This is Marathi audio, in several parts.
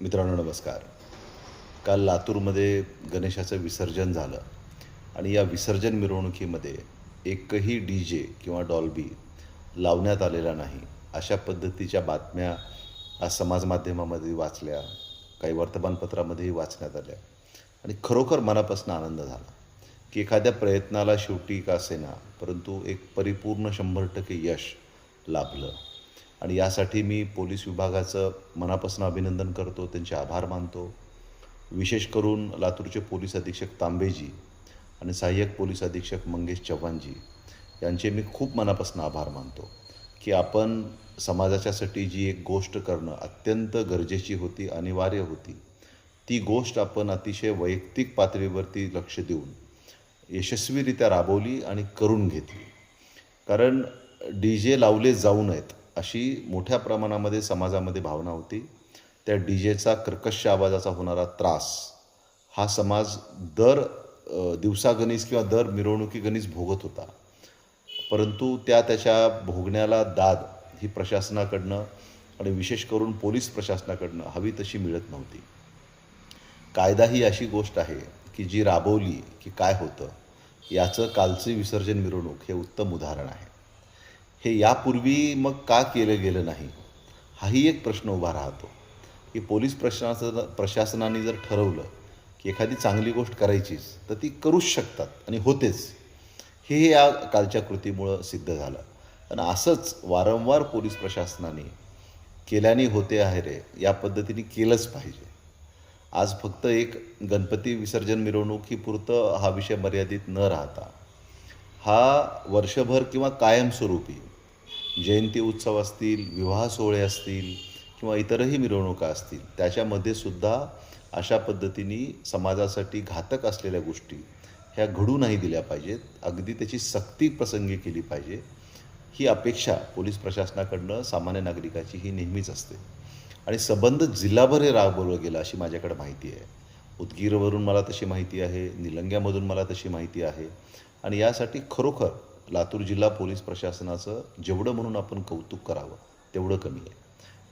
मित्रांनो नमस्कार. काल लातूरमध्ये गणेशाचं विसर्जन झालं आणि या विसर्जन मिरवणुकीमध्ये एकही डी जे किंवा डॉल्बी लावण्यात आलेला नाही अशा पद्धतीच्या बातम्या आज समाजमाध्यमामध्ये वाचल्या काही वर्तमानपत्रामध्येही वाचण्यात आल्या आणि खरोखर मनापासून आनंद झाला की एखाद्या प्रयत्नाला शेवटी का असेना परंतु एक परिपूर्ण शंभर टक्के यश लाभलं. आणि यासाठी मी पोलीस विभागाचं मनापासून अभिनंदन करतो त्यांचे आभार मानतो. विशेष करून लातूरचे पोलीस अधीक्षक तांबेजी आणि सहाय्यक पोलीस अधीक्षक मंगेश चव्हाणजी यांचे मी खूप मनापासून आभार मानतो की आपण समाजाच्यासाठी जी एक गोष्ट करणं अत्यंत गरजेची होती अनिवार्य होती. ती गोष्ट आपण अतिशय वैयक्तिक पातळीवरती लक्ष देऊन यशस्वीरित्या राबवली आणि करून घेतली. कारण डी जे लावले जाऊ नयेत. अशी मोठ्या प्रमाणामध्ये समाजामध्ये भावना होती. त्या डी जेचा कर्कश आवाजाचा होणारा त्रास हा समाज दर अ, दिवसागणीस किंवा दर मिरवणुकीगणीस भोगत होता. परंतु त्या त्याच्या भोगण्याला दाद ही प्रशासनाकडनं आणि विशेष करून पोलीस प्रशासनाकडनं हवी तशी मिळत नव्हती. कायदा ही अशी गोष्ट आहे की जी राबवली की काय होतं याचं कालचं विसर्जन मिरवणूक हे उत्तम उदाहरण आहे. हे यापूर्वी मग का केलं गेलं नाही? हाही एक प्रश्न उभा राहतो. की पोलीस प्रशासन प्रशासनाने जर ठरवलं की एखादी चांगली गोष्ट करायचीच तर ती करूच शकतात आणि होतेच. हे या कालच्या कृतीमुळं सिद्ध झालं. आणि असंच वारंवार पोलीस प्रशासनाने केल्याने होते आहे रे या पद्धतीने केलंच पाहिजे. आज फक्त एक गणपती विसर्जन मिरवणूक हा विषय मर्यादित न राहता हा वर्षभर किंवा कायमस्वरूपी जयंती उत्सव असतील विवाह सोहळे असतील किंवा इतरही मिरवणुका असतील त्याच्यामध्ये सुद्धा अशा पद्धतीने समाजासाठी घातक असलेल्या गोष्टी ह्या घडू नाही दिल्या पाहिजेत. अगदी त्याची सक्ती प्रसंगी केली पाहिजे. ही अपेक्षा पोलीस प्रशासनाकडनं सामान्य नागरिकाची ही नेहमीच असते. आणि सबंध जिल्हाभर हे राबवलं गेलं अशी माझ्याकडे माहिती आहे. उदगीरवरून मला तशी माहिती आहे निलंग्यामधून मला तशी माहिती आहे. आणि यासाठी खरोखर लातूर जिल्हा पोलीस प्रशासनाचं जेवढं म्हणून आपण कौतुक करावं तेवढं कमी आहे.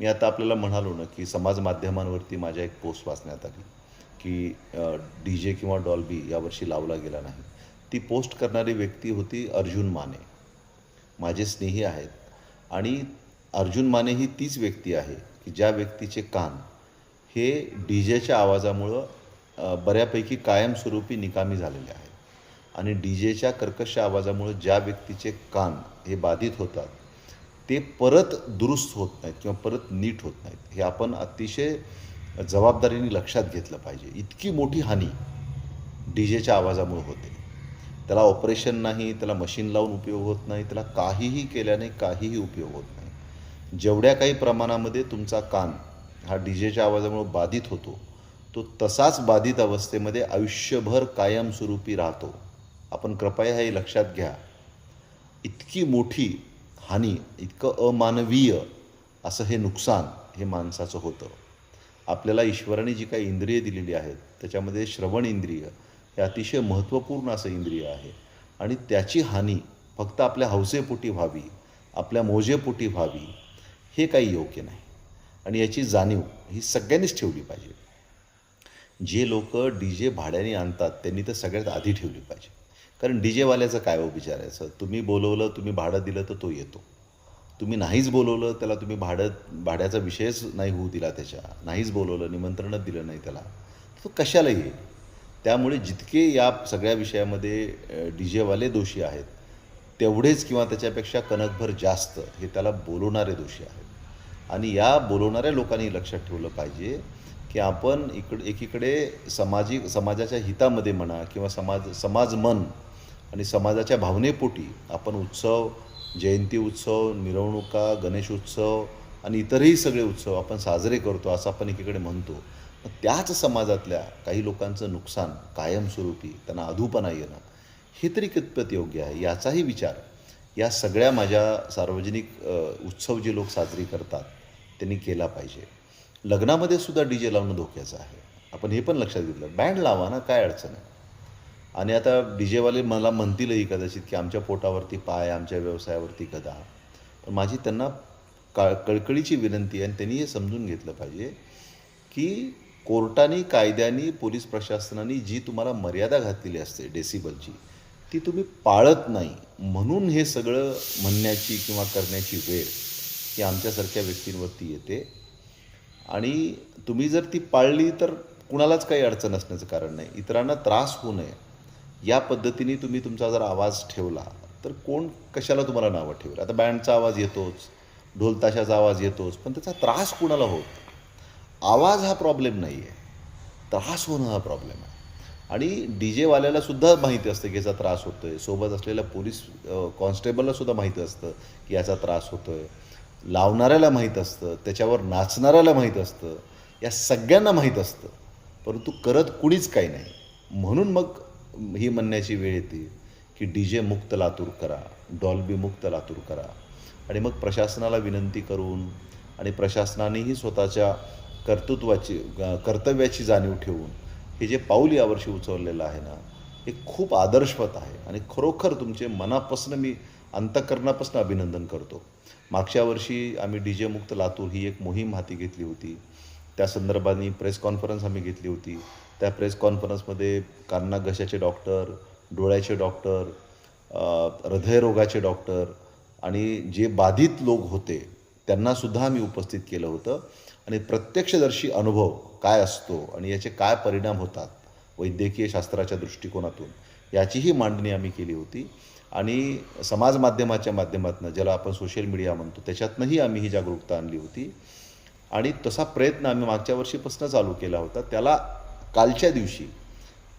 मी आता आपल्याला म्हणालो ना की समाज माध्यमांवरती माझ्या एक पोस्ट वाचण्यात आली की डी जे किंवा डॉल्बी यावर्षी लावला गेला नाही. ती पोस्ट करणारी व्यक्ती होती अर्जुन माने. माझे स्नेही आहेत आणि अर्जुन माने ही तीच व्यक्ती आहे की ज्या व्यक्तीचे कान हे डी जेच्या आवाजामुळं बऱ्यापैकी कायमस्वरूपी निकामी झालेले आहेत. आणि डी जेच्या कर्कश आवाजामुळं ज्या व्यक्तीचे कान हे बाधित होतात ते परत दुरुस्त होत नाहीत किंवा परत नीट होत नाहीत हे आपण अतिशय जबाबदारीने लक्षात घेतलं पाहिजे. इतकी मोठी हानी डी जेच्या आवाजामुळे होते. त्याला ऑपरेशन नाही त्याला मशीन लावून उपयोग होत नाही त्याला काहीही केल्याने काहीही उपयोग होत नाही. जेवढ्या काही प्रमाणामध्ये तुमचा कान हा डी जेच्या आवाजामुळे बाधित होतो तो तसाच बाधित अवस्थेमध्ये आयुष्यभर कायमस्वरूपी राहतो. आपण कृपया हे लक्षात घ्या. इतकी मोठी हानी इतकं अमानवीय असं हे नुकसान हे माणसाचं होतं. आपल्याला ईश्वराने जी काही इंद्रिय दिलेली आहेत त्याच्यामध्ये श्रवण इंद्रिय हे अतिशय महत्त्वपूर्ण असं इंद्रिय आहे. आणि त्याची हानी फक्त आपल्या हौसेपोटी व्हावी आपल्या मोजेपोटी व्हावी हे काही योग्य नाही. आणि याची जाणीव ही सगळ्यांनीच ठेवली पाहिजे. जे लोक डी जे भाड्याने आणतात त्यांनी तर सगळ्यात आधी ठेवली पाहिजे. कारण डी जेवाल्याचं काय हो विचारायचं तुम्ही बोलवलं तुम्ही भाडं दिलं तर तो येतो. तुम्ही नाहीच बोलवलं त्याला तुम्ही भाडं भाड्याचा विषयच नाही होऊ दिला त्याच्या. नाहीच बोलवलं निमंत्रणच दिलं नाही त्याला. तो कशाला येईल? त्यामुळे जितके या सगळ्या विषयामध्ये डी जेवाले दोषी आहेत तेवढेच किंवा त्याच्यापेक्षा कणकभर जास्त हे त्याला बोलवणारे दोषी आहेत. आणि या बोलवणाऱ्या लोकांनी लक्षात ठेवलं पाहिजे की आपण इकडे एकीकडे सामाजिक समाजाच्या हितामध्ये म्हणा किंवा समाज समाज मन आणि समाजाच्या भावनेपोटी आपण उत्सव जयंती उत्सव मिरवणुका गणेश उत्सव आणि इतरही सगळे उत्सव आपण साजरे करतो असं आपण एकीकडे म्हणतो. पण त्याच समाजातल्या काही लोकांचं नुकसान कायमस्वरूपी त्यांना अधूपणा येणं हे तरी कितपत योग्य आहे? याचाही विचार या सगळ्या माझ्या सार्वजनिक उत्सव जे लोक साजरी करतात त्यांनी केला पाहिजे. लग्नामध्ये सुद्धा डी जे लावणं धोक्याचं आहे. आपण हे पण लक्षात घेतलं. बँड लावा ना काय अडचण आहे? आणि आता डी जेवाले मला म्हणतीलही कदाचित की आमच्या पोटावरती पाय आमच्या व्यवसायावरती गदा. पण माझी त्यांना का कळकळीची विनंती आहे आणि त्यांनी हे समजून घेतलं पाहिजे की की कोर्टाने कायद्याने पोलीस प्रशासनाने जी तुम्हाला मर्यादा घातलेली असते डेसिबलची ती तुम्ही पाळत नाही. म्हणून हे सगळं म्हणण्याची किंवा करण्याची वेळ ही आमच्यासारख्या व्यक्तींवरती येते. आणि तुम्ही जर ती पाळली तर कुणालाच काही अडचण असण्याचं कारण नाही. इतरांना त्रास होऊ नये. या पद्धतीने तुम्ही तुमचा जर आवाज ठेवला तर कोण कशाला तुम्हाला नावं ठेवेल? आता बँडचा आवाज येतोच ढोलताशाचा आवाज येतोच पण त्याचा त्रास कुणाला होत? आवाज हा प्रॉब्लेम नाही आहे त्रास होणं हा प्रॉब्लेम आहे. आणि डी जेवाल्याला सुद्धा माहिती असतं की याचा त्रास होतो आहे सोबत असलेल्या पोलीस कॉन्स्टेबलला सुद्धा माहिती असतं की याचा त्रास होतो आहे लावणाऱ्याला माहीत असतं त्याच्यावर नाचणाऱ्याला माहीत असतं या सगळ्यांना माहीत असतं. परंतु करत कुणीच काही नाही. म्हणून मग ही म्हणण्याची वेळ येते की डी जे मुक्त लातूर करा डॉल्बी मुक्त लातूर करा. आणि मग प्रशासनाला विनंती करून आणि प्रशासनानेही स्वतःच्या कर्तृत्वाची कर्तव्याची जाणीव ठेवून हे जे पाऊल यावर्षी उचललेलं आहे ना हे खूप आदर्शवत आहे. आणि खरोखर तुमचे मनापासून मी अंतकरणापासून अभिनंदन करतो. मागच्या वर्षी आम्ही डी जे मुक्त लातूर ही एक मोहीम हाती घेतली होती. त्या संदर्भाने प्रेस कॉन्फरन्स आम्ही घेतली होती. त्या प्रेस कॉन्फरन्समध्ये कान्ना घशाचे डॉक्टर डोळ्याचे डॉक्टर हृदयरोगाचे डॉक्टर आणि जे बाधित लोक होते त्यांनासुद्धा आम्ही उपस्थित केलं होतं. आणि प्रत्यक्षदर्शी अनुभव काय असतो आणि याचे काय परिणाम होतात वैद्यकीय शास्त्राच्या दृष्टिकोनातून याचीही मांडणी आम्ही केली होती. आणि समाज माध्यमाच्या माध्यमातून ज्याला आपण सोशल मीडिया म्हणतो त्याच्यातनंही आम्ही ही जागरूकता आणली होती. आणि तसा प्रयत्न आम्ही मागच्या वर्षीपासून चालू केला होता. त्याला कालच्या दिवशी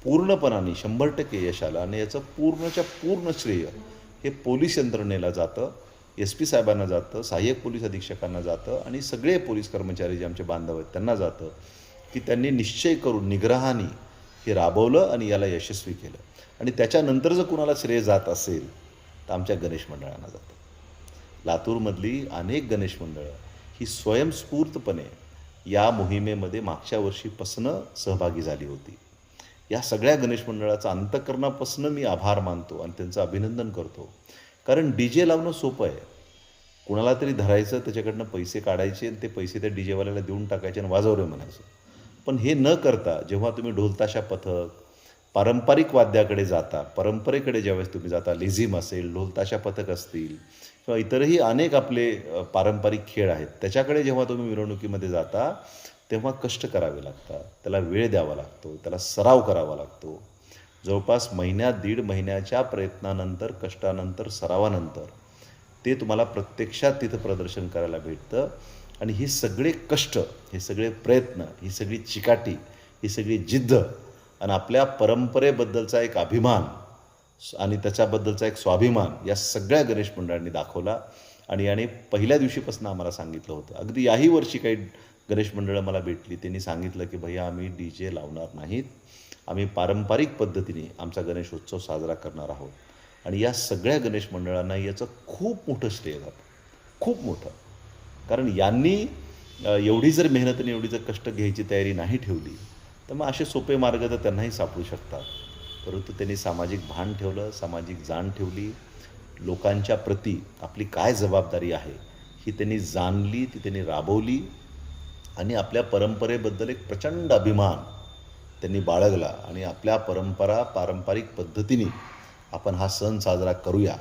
पूर्णपणाने शंभर टक्के यश आलं आणि याचं पूर्णच्या पूर्ण श्रेय हे पोलीस यंत्रणेला जातं. एस पी साहेबांना जातं सहाय्यक पोलीस अधीक्षकांना जातं आणि सगळे पोलीस कर्मचारी जे आमचे बांधव आहेत त्यांना जातं की त्यांनी निश्चय करून निग्रहाने हे राबवलं आणि याला यशस्वी केलं. आणि त्याच्यानंतर जर कुणाला श्रेय जात असेल तर आमच्या गणेश मंडळांना जातं. लातूरमधली अनेक गणेश मंडळं ही स्वयंस्फूर्तपणे या मोहिमेमध्ये मागच्या वर्षीपासनं सहभागी झाली होती. या सगळ्या गणेश मंडळाचा अंतकरणापासनं मी आभार मानतो आणि त्यांचं अभिनंदन करतो. कारण डी जे लावणं सोपं आहे. कुणाला तरी धरायचं त्याच्याकडनं पैसे काढायचे आणि ते पैसे त्या डी जेवाल्याला देऊन टाकायचे आणि वाजवले म्हणायचं. पण हे न करता जेव्हा तुम्ही ढोलताशा पथक पारंपरिक वाद्याकडे जाता परंपरेकडे ज्यावेळेस तुम्ही जाता लेझिम असेल ढोलताशा पथक असतील किंवा इतरही अनेक आपले पारंपरिक खेळ आहेत त्याच्याकडे जेव्हा तुम्ही मिरवणुकीमध्ये जाता तेव्हा कष्ट करावे लागतात. त्याला वेळ द्यावा लागतो त्याला सराव करावा लागतो. जवळपास महिन्या दीड महिन्याच्या प्रयत्नानंतर कष्टानंतर सरावानंतर ते तुम्हाला प्रत्यक्षात तिथं प्रदर्शन करायला भेटतं. आणि हे सगळे कष्ट हे सगळे प्रयत्न ही सगळी चिकाटी ही सगळी जिद्द आणि आपल्या परंपरेबद्दलचा एक अभिमान आणि त्याच्याबद्दलचा एक स्वाभिमान या सगळ्या गणेश मंडळांनी दाखवला. आणि याने पहिल्या दिवशीपासून आम्हाला सांगितलं होतं. अगदी याही वर्षी काही गणेश मंडळं मला भेटली. त्यांनी सांगितलं की भैया आम्ही डी जे लावणार नाहीत. आम्ही पारंपरिक पद्धतीने आमचा गणेशोत्सव साजरा करणार आहोत. आणि या सगळ्या गणेश मंडळांना याचं खूप मोठं श्रेय जातं खूप मोठं. कारण यांनी एवढी जर मेहनत आणि एवढी जर कष्ट घ्यायची तयारी नाही ठेवली तर मग असे सोपे मार्ग तर त्यांनाही सापडू शकतात. परंतु त्यांनी सामाजिक भान ठेवलं सामाजिक जाण ठेवली. लोकांच्या प्रती आपली काय जबाबदारी आहे ही त्यांनी जाणली ती त्यांनी राबवली आणि आपल्या परंपरेबद्दल एक प्रचंड अभिमान त्यांनी बाळगला आणि आपल्या परंपरा पारंपरिक पद्धतीने आपण हा सण साजरा करूया.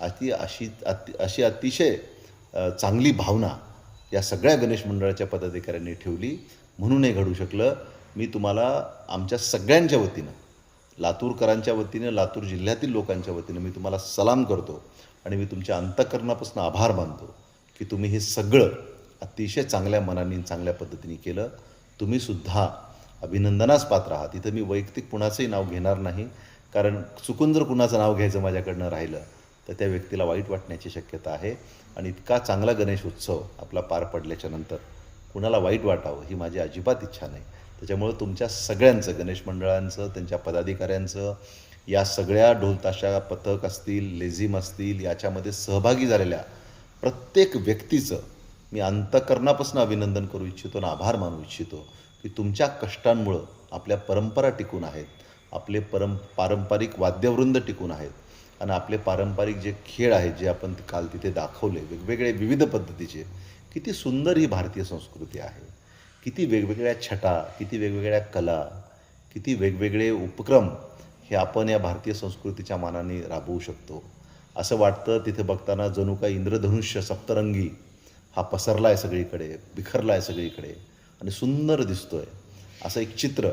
अति अशी अति अशी अतिशय चांगली भावना या सगळ्या गणेश मंडळाच्या पदाधिकाऱ्यांनी ठेवली. म्हणून हे घडू शकलं. मी तुम्हाला आमच्या सगळ्यांच्या वतीनं लातूरकरांच्या वतीनं लातूर जिल्ह्यातील लोकांच्या वतीनं मी तुम्हाला सलाम करतो आणि मी तुमच्या अंतकरणापासून आभार मानतो की तुम्ही हे सगळं अतिशय चांगल्या मनाने चांगल्या पद्धतीने केलं. तुम्ही सुद्धा अभिनंदनास पात्र आहात. इथं मी वैयक्तिक कुणाचंही नाव घेणार नाही कारण चुकून जर कुणाचं नाव घ्यायचं माझ्याकडनं राहिलं तर त्या व्यक्तीला वाईट वाटण्याची शक्यता आहे. आणि इतका चांगला गणेश उत्सव आपला पार पडल्याच्या नंतर कुणाला वाईट वाटावं ही माझी अजिबात इच्छा नाही. त्याच्यामुळं तुमच्या सगळ्यांचं गणेश मंडळांचं त्यांच्या पदाधिकाऱ्यांचं या सगळ्या ढोलताशा पथक असतील लेझिम असतील याच्यामध्ये सहभागी झालेल्या प्रत्येक व्यक्तीचं मी अंतकरणापासून अभिनंदन करू इच्छितो आणि आभार मानू इच्छितो की तुमच्या कष्टांमुळं आपल्या परंपरा टिकून आहेत आपले परं पारंपरिक वाद्यवृंद टिकून आहेत आणि आपले पारंपरिक जे खेळ आहेत जे आपण काल तिथे दाखवले वेगवेगळे विविध पद्धतीचे किती सुंदर ही भारतीय संस्कृती आहे. किती वेगवेगळ्या छटा किती वेगवेगळ्या कला किती वेगवेगळे उपक्रम हे आपण या भारतीय संस्कृतीच्या मानाने राबवू शकतो. असं वाटतं तिथे बघताना जणू का इंद्रधनुष्य सप्तरंगी हा पसरला आहे सगळीकडे बिखरला आहे सगळीकडे आणि सुंदर दिसतो आहे असं एक चित्र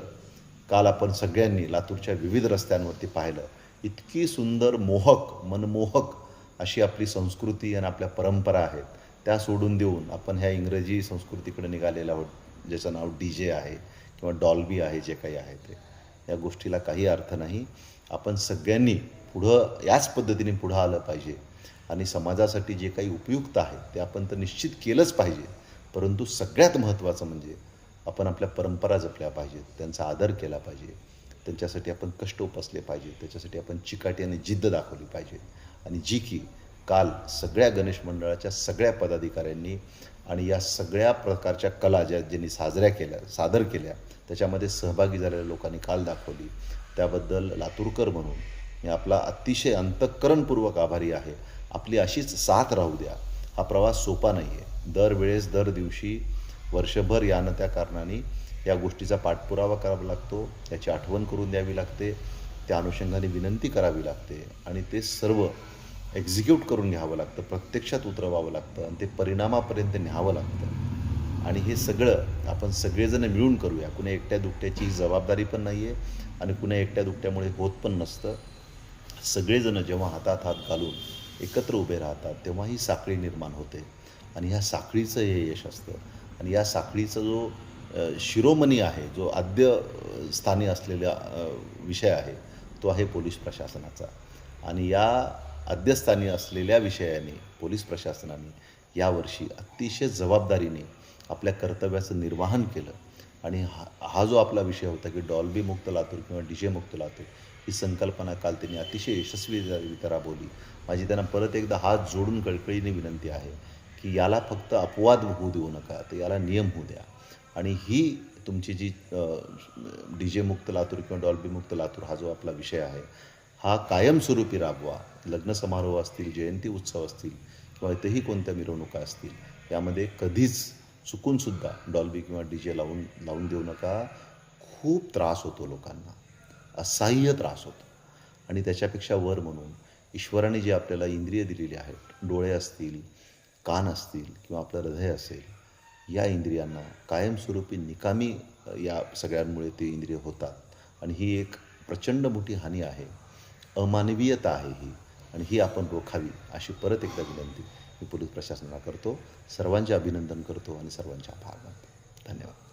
काल आपण सगळ्यांनी लातूरच्या विविध रस्त्यांवरती पाहिलं. इतकी सुंदर मोहक मनमोहक अशी आपली संस्कृती आणि आपल्या परंपरा आहेत. त्या सोडून देऊन आपण ह्या इंग्रजी संस्कृतीकडे निघालेला आहोत. ज्याचं नाव डी जे आहे किंवा डॉल्बी आहे जे काही आहे ते. या गोष्टीला काही अर्थ नाही. आपण सगळ्यांनी पुढं याच पद्धतीने पुढं आलं पाहिजे. आणि समाजासाठी जे काही उपयुक्त आहे ते आपण तर निश्चित केलंच पाहिजे. परंतु सगळ्यात महत्त्वाचं म्हणजे आपण आपल्या परंपरा जपल्या पाहिजेत त्यांचा आदर केला पाहिजे. त्यांच्यासाठी आपण कष्ट उपसले पाहिजे. त्याच्यासाठी आपण चिकाटी आणि जिद्द दाखवली पाहिजे. आणि जी की काल सगळ्या गणेश मंडळाच्या सगळ्या पदाधिकाऱ्यांनी आणि या सगळ्या प्रकारच्या कला ज्या ज्यांनी साजऱ्या केल्या सादर केल्या त्याच्यामध्ये सहभागी झालेल्या लोकांनी काल दाखवली. त्याबद्दल लातूरकर म्हणून मी आपला अतिशय अंतःकरणपूर्वक आभारी आहे. आपली अशीच साथ राहू द्या. हा प्रवास सोपा नाही आहे दरवेळेस दर दिवशी वर्षभर यानं त्या कारणाने या गोष्टीचा पाठपुरावा करावा लागतो. याची आठवण करून द्यावी लागते. त्या अनुषंगाने विनंती करावी लागते. आणि ते सर्व एक्झिक्यूट करून घ्यावं लागतं प्रत्यक्षात उतरवावं लागतं आणि ते परिणामापर्यंत न्यावं लागतं. आणि हे सगळं आपण सगळेजण मिळून करूया. कुणी एकट्या दुकट्याची जबाबदारी पण नाही आहे आणि कुण्या एकट्या दुकट्यामुळे होत पण नसतं. सगळेजण जेव्हा हातात हात घालून एकत्र उभे राहतात तेव्हा ही साखळी निर्माण होते. आणि ह्या साखळीचं हे यश असतं. आणि या साखळीचा जो शिरोमणी आहे जो आद्य स्थानी असलेला विषय आहे तो आहे पोलीस प्रशासनाचा. आणि या अध्यस्थानी असलेल्या विषयाने पोलीस प्रशासनाने यावर्षी अतिशय जबाबदारीने आपल्या कर्तव्याचं निर्वाहन केलं. आणि हा हा जो आपला विषय होता की डॉल्बी मुक्त लातूर किंवा डी जे मुक्त लातूर ही संकल्पना काल त्यांनी अतिशय यशस्वीरित्या राबवली माझी त्यांना परत एकदा हात जोडून कळकळीने विनंती आहे की याला फक्त अपवाद होऊ देऊ नका तर याला नियम होऊ द्या. आणि ही तुमची जी डी जे मुक्त लातूर किंवा डॉल्बी मुक्त लातूर हा जो आपला विषय आहे हा कायमस्वरूपी राबवा. लग्न समारोह असतील जयंती उत्सव असतील किंवा इथेही कोणत्या मिरवणुका असतील यामध्ये कधीच चुकूनसुद्धा डॉल्बी किंवा डी जे लावून लावून देऊ नका. खूप त्रास होतो लोकांना. असह्य त्रास होतो. आणि त्याच्यापेक्षा वर म्हणून ईश्वराने जे आपल्याला इंद्रिय दिलेली आहेत डोळे असतील कान असतील किंवा आपलं हृदय असेल या इंद्रियांना कायमस्वरूपी निकामी या सगळ्यांमुळे ते इंद्रिय होतात. आणि ही एक प्रचंड मोठी हानी आहे. अमानवीयता आहे ही आणि ही आपण रोखावी अशी परत एकदा विनंती मी पोलीस प्रशासनाला करतो. सर्वांचे अभिनंदन करतो आणि सर्वांचे आभार मानतो. धन्यवाद.